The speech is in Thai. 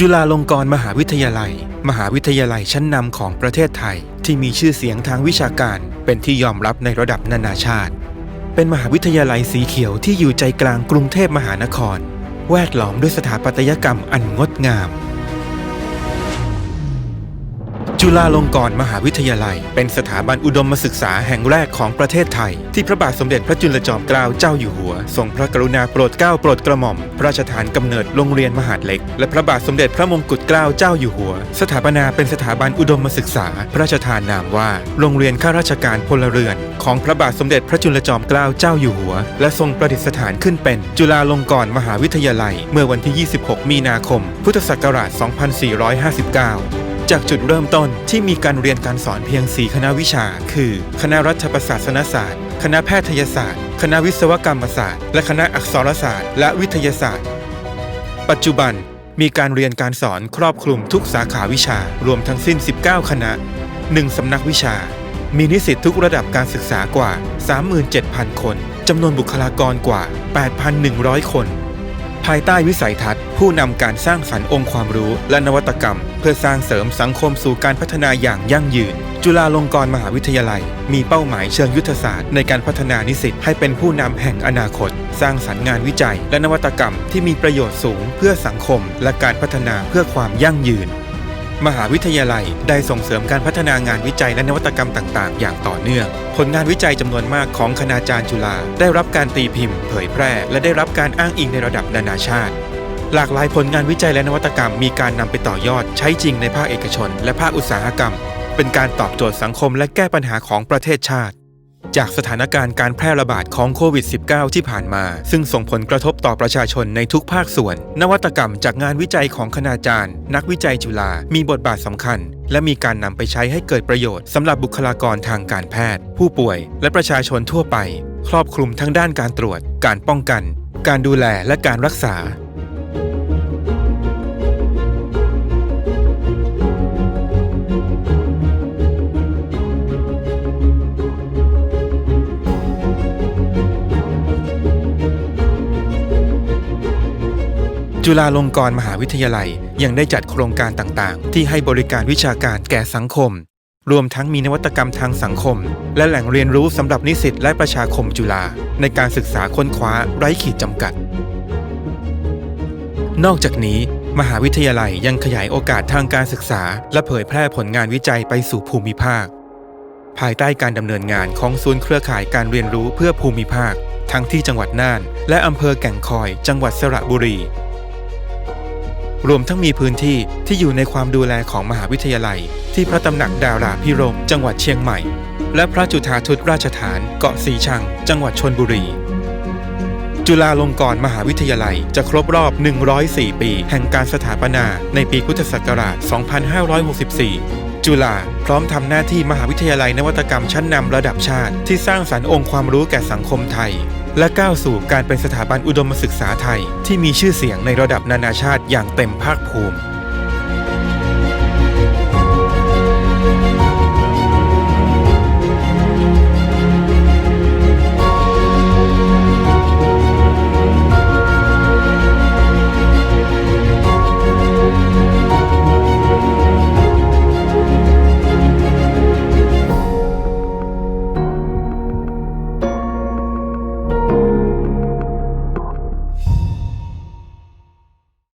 จุฬาลงกรณ์มหาวิทยาลัย มหาวิทยาลัยชั้นนำของประเทศไทย ที่มีชื่อเสียงทางวิชาการ เป็นที่ยอมรับในระดับนานาชาติ เป็นมหาวิทยาลัยสีเขียวที่อยู่ใจกลางกรุงเทพมหานคร แวดล้อมด้วยสถาปัตยกรรมอันงดงาม จุฬาลงกรณ์มหาวิทยาลัย เป็นสถาบันอุดมศึกษาแห่งแรกของประเทศไทย ที่พระบาทสมเด็จพระจุลจอมเกล้าเจ้าอยู่หัว ทรงพระกรุณาโปรดเกล้าโปรดกระหม่อม พระราชทานกำเนิดโรงเรียนมหาดเล็ก และพระบาทสมเด็จพระมงกุฎเกล้าเจ้าอยู่หัว สถาปนาเป็นสถาบันอุดมศึกษา พระราชทานนามว่า โรงเรียนข้าราชการพลเรือน ของพระบาทสมเด็จพระจุลจอมเกล้าเจ้าอยู่หัว และทรงประดิษฐานขึ้นเป็น จุฬาลงกรณ์มหาวิทยาลัย เมื่อวันที่ 26 มีนาคม พุทธศักราช 2459 จากจุดเริ่มต้นที่มีการเรียนการสอนเพียง 4 คณะวิชา คือ คณะรัฐประศาสนศาสตร์ คณะแพทยศาสตร์ คณะวิศวกรรมศาสตร์ และคณะอักษรศาสตร์ และวิทยาศาสตร์ ปัจจุบันมีการเรียนการสอนครอบคลุมทุกสาขาวิชารวมทั้งสิ้น 19 คณะ 1 สำนักวิชา มีนิสิตทุกระดับการศึกษากว่า 37,000 คน จำนวนบุคลากรกว่า 8,100 คน ภายใต้วิสัยทัศน์ ผู้นำการสร้างสรรค์องค์ความรู้และนวัตกรรม เพื่อสร้างเสริมสังคมสู่การพัฒนาอย่างยั่งยืน จุฬาลงกรณ์มหาวิทยาลัย มีเป้าหมายเชิงยุทธศาสตร์ในการพัฒนานิสิตให้เป็นผู้นำแห่งอนาคต สร้างสรรค์งานวิจัย และนวัตกรรมที่มีประโยชน์สูงเพื่อสังคม และการพัฒนาเพื่อความยั่งยืน มหาวิทยาลัยได้ส่งเสริมการพัฒนางานวิจัยและนวัตกรรมต่างๆ อย่างต่อเนื่อง ผลงานวิจัยจำนวนมากของคณาจารย์จุฬาได้รับการตีพิมพ์ เผยแพร่ และได้รับการอ้างอิงในระดับนานาชาติ หลากหลายผลงานวิจัยและนวัตกรรมมีการนำไปต่อยอดใช้จริงในภาคเอกชน และภาคอุตสาหกรรม เป็นการตอบโจทย์สังคมและแก้ปัญหาของประเทศชาติ จากสถานการณ์การแพร่ระบาดของโควิด -19 ที่ผ่านมา ซึ่งส่งผลกระทบต่อประชาชนในทุกภาคส่วน นวัตกรรมจากงานวิจัยของคณาจารย์ นักวิจัยจุฬามีบทบาทสำคัญ และมีการนำไปใช้ให้เกิดประโยชน์สำหรับบุคลากรทางการแพทย์ ผู้ป่วย และประชาชนทั่วไป ครอบคลุมทั้งด้านการตรวจ การป้องกัน การดูแลและการรักษา จุฬาลงกรณ์มหาวิทยาลัยยังได้จัดโครงการต่างๆ ที่ให้บริการวิชาการแก่สังคม รวมทั้งมีนวัตกรรมทางสังคม และแหล่งเรียนรู้สำหรับนิสิตและประชาคมจุฬาในการศึกษาค้นคว้าไร้ขีดจำกัด นอกจากนี้ มหาวิทยาลัยยังขยายโอกาสทางการศึกษา และเผยแพร่ผลงานวิจัยไปสู่ภูมิภาค ภายใต้การดำเนินงานของศูนย์เครือข่ายการเรียนรู้เพื่อภูมิภาค ทั้งที่จังหวัดน่าน และอำเภอแก่งคอย จังหวัดสระบุรี รวมทั้งมีพื้นที่ที่อยู่ในความดูแลของมหาวิทยาลัย ที่พระตำหนักดาราพิรม จังหวัดเชียงใหม่ และพระจุฑาทุตราชฐานเกาะสีชัง จังหวัดชนบุรี จุฬาลงกรณ์มหาวิทยาลัยจะครบรอบ 104 ปี แห่งการสถาปนาในปีพุทธศักราช 2564จุฬาพร้อมทำหน้าที่มหาวิทยาลัยนวัตกรรมชั้นนำระดับชาติ ที่สร้างสรรค์องค์ความรู้แก่สังคมไทย และก้าวสู่การเป็นสถาบันอุดมศึกษาไทย ที่มีชื่อเสียงในระดับนานาชาติอย่างเต็มภาคภูมิ